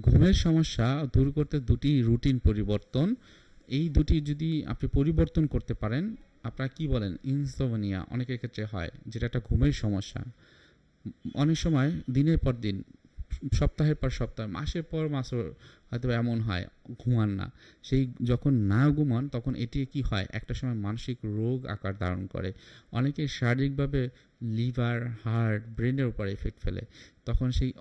ঘুমের সমস্যা দূর করতে দুটি রুটিন পরিবর্তন। এই দুটি যদি আপনি পরিবর্তন করতে পারেন, আপনারা কি বলেন? ইনসোমনিয়া অনেকের ক্ষেত্রে হয়, যেটা একটা ঘুমের সমস্যা। অনেক সময় দিনের পর দিন সপ্তাহের পর সপ্তাহ, মাসের পর মাস হয়তো এমন হয়, ঘুমান না। সেই যখন না ঘুমান, তখন এটি কি হয়? একটা সময় মানসিক রোগ আকার ধারণ করে। অনেকে শারীরিকভাবে লিভার, হার্ট, ব্রেনের উপর এফেক্ট ফেলে। তখন সেই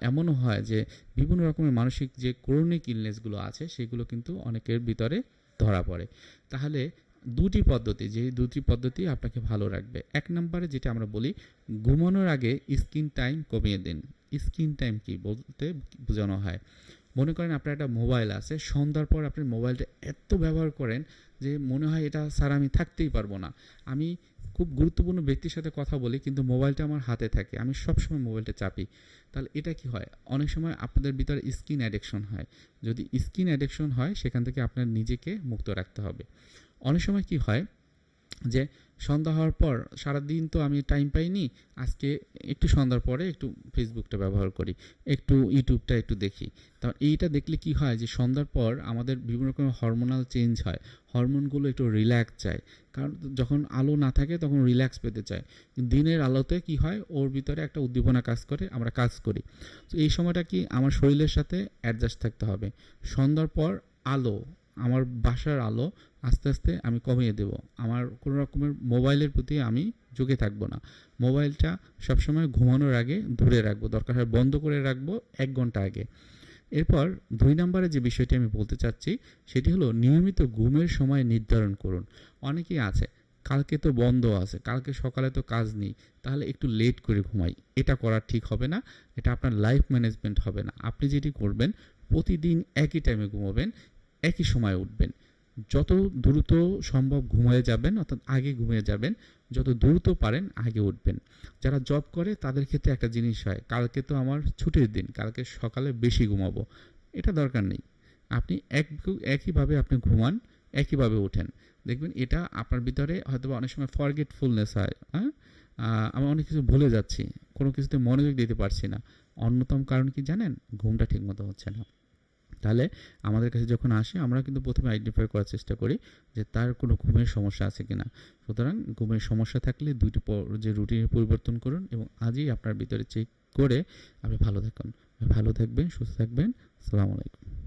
এমনও হয় যে বিভিন্ন রকমের মানসিক যে ক্রনিক ইলনেসগুলো আছে, সেগুলো কিন্তু অনেকের ভিতরে ধরা পড়ে। তাহলে দুটি পদ্ধতি, যে দুটি পদ্ধতি আপনাকে ভালো রাখবে। এক নম্বরে যেটা আমরা বলি, ঘুমানোর আগে স্ক্রিন টাইম কমিয়ে দিন। স্ক্রিন টাইম কি বলতে বোঝানো হয়। মনে করেন আপনার একটা মোবাইল আছে, সন্ধ্যার পর আপনি মোবাইলটা এত ব্যবহার করেন যে মনে হয় এটা স্যার আমি থাকতেই পারব না। আমি খুব গুরুত্বপূর্ণ ব্যক্তির সাথে কথা বলি, কিন্তু মোবাইলটা আমার হাতে থাকে, আমি সবসময় মোবাইলটা চাপি। তাহলে এটা কি হয়? অনেক সময় আপনাদের ভিতরে স্কিন অ্যাডিকশন হয়। যদি স্কিন অ্যাডিকশন হয়, সেখান থেকে আপনার নিজেকে মুক্ত রাখতে হবে। অনেক সময় কি হয় যে সন্ধ্যা হওয়ার পর সারাদিন তো আমি টাইম পাইনি, আজকে একটু সন্ধ্যার পরে একটু ফেসবুকটা ব্যবহার করি, একটু ইউটিউবটা একটু দেখি। তারপর এইটা দেখলে কি হয় যে সন্ধ্যার পর আমাদের বিভিন্ন রকমের হরমোনাল চেঞ্জ হয় হরমোনগুলো একটু রিল্যাক্স চায় কারণ যখন আলো না থাকে তখন রিল্যাক্স পেতে চায়। দিনের আলোতে কি হয়, ওর ভিতরে একটা উদ্দীপনা কাজ করে, আমরা কাজ করি। তো এই সময়টা কি আমার শরীরের সাথে অ্যাডজাস্ট থাকতে হবে। সন্ধ্যার পর আলো আমার বাসার আলো আস্তে আস্তে আমি কমিয়ে দেব। আমার কোনো রকমের মোবাইলের প্রতি আমি ঝুঁকে থাকব না। মোবাইলটা সবসময় ঘুমানোর আগে দূরে রাখব। দরকার হয় বন্ধ করে রাখব এক ঘণ্টা আগে। এরপর দুই নম্বরে যে বিষয়টি আমি বলতে চাচ্ছি, সেটি হলো নিয়মিত ঘুমের সময় নির্ধারণ করুন। অনেকেই আছে, কালকে তো বন্ধ আছে, কালকে সকালে তো কাজ নেই, তাহলে একটু লেট করে ঘুমাই। এটা করা ঠিক হবে না, এটা আপনার লাইফ ম্যানেজমেন্ট হবে না। আপনি যেটি করবেন, প্রতিদিন একই টাইমে ঘুমাবেন একই সময় উঠবেন। যত দ্রুত সম্ভব ঘুমিয়ে যাবেন, অর্থাৎ আগে ঘুমিয়ে যাবেন, যত দ্রুত পারেন আগে উঠবেন। যারা জব করে, তাদের ক্ষেত্রে একটা জিনিস হয়, কালকে তো আমার ছুটির দিন, কালকে সকালে বেশি ঘুমাবো। এটা দরকার নেই। আপনি এক একইভাবে আপনি ঘুমান, একইভাবে ওঠেন দেখবেন এটা আপনার ভিতরে হয়তো অনেক সময় ফরগেটফুলনেস হয় হ্যাঁ? আমি অনেক কিছু ভুলে যাচ্ছি, কোনো কিছুতে মনোযোগ দিতে পারছি না। অন্যতম কারণ কি জানেন? ঘুমটা ঠিকমতো হচ্ছে না। তাহলে আমাদের কাছে যখন আসে, আমরা কিন্তু প্রথমে আইডেন্টিফাই করার চেষ্টা করি যে তার কোনো ঘুমের সমস্যা আছে কি না সুতরাং ঘুমের সমস্যা থাকলে দুইটি পর, যে রুটিনের পরিবর্তন করুন এবং আজই আপনার ভিতরে চেক করে আপনি ভালো থাকুন। ভালো থাকবেন, সুস্থ থাকবেন। সালামু আলাইকুম।